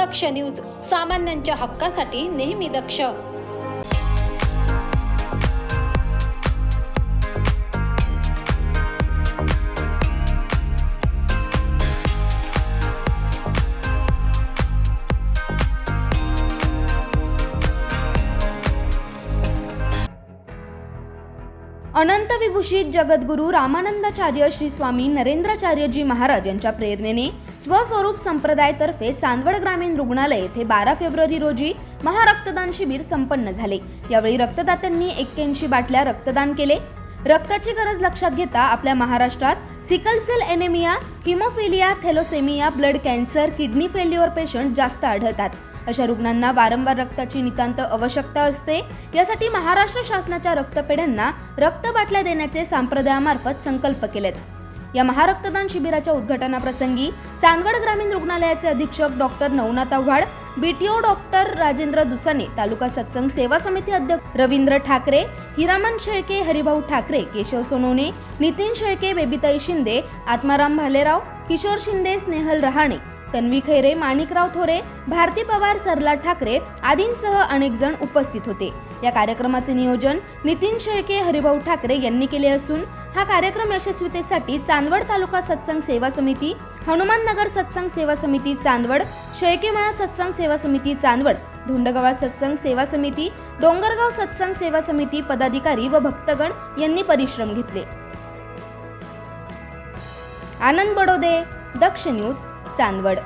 दक्ष news सामान्यांच्या हक्कासाठी नेहमी दक्ष. अनंत विभूषित जगद्गुरू रामानंदाचार्य श्री स्वामी नरेंद्राचार्यजी महाराज यांच्या प्रेरणेने स्वस्वरूप संप्रदायतर्फे चांदवड ग्रामीण रुग्णालय येथे बारा फेब्रुवारी रोजी महारक्तदान शिबिर संपन्न झाले. यावेळी रक्तदात्यांनी एक्क्याऐंशी बाटल्या रक्तदान केले. रक्ताची गरज लक्षात घेता आपल्या महाराष्ट्रात sickle cell anaemia haemophilia thalassemia blood cancer kidney failure patient जास्त आढळतात. अशा रुग्णांना वारंवार रक्ताची नितांत आवश्यकता असते. यासाठी महाराष्ट्र शासनाच्या रक्तपेढ्यांना रक्त बाटल्या देण्याचे संप्रदायामार्फत संकल्प केलेत. या महारक्तदान शिबिराच्या उद्घाटनाप्रसंगी चांदवड ग्रामीण रुग्णालयाचे अधीक्षक doctor Navnath Avhad BTO doctor Rajendra Dusane तालुका सत्संग सेवा समिती अध्यक्ष रवींद्र ठाकरे हिरामन शेळके हरिभाऊ ठाकरे केशव सोनवणे नितीन शेळके बेबीताई शिंदे आत्माराम भालेराव किशोर शिंदे स्नेहल रहाणे तन्वी खैरे माणिकराव थोरे भारती पवार सरला ठाकरे आदींसह अनेक जण उपस्थित होते. या कार्यक्रमाचे नियोजन नितीन शेळके हरिभाऊ ठाकरे यांनी केले असून हा कार्यक्रम यशस्वीतेसाठी चांदवड तालुका सत्संग सेवा समिती हनुमान नगर सत्संग सेवा समिती चांदवड शेळकेमळा सत्संग सेवा समिती चांदवड धोंडगावा सत्संग सेवा समिती डोंगरगाव सत्संग सेवा समिती पदाधिकारी व भक्तगण यांनी परिश्रम घेतले. आनंद बडोदे दक्ष न्यूज चांदवड.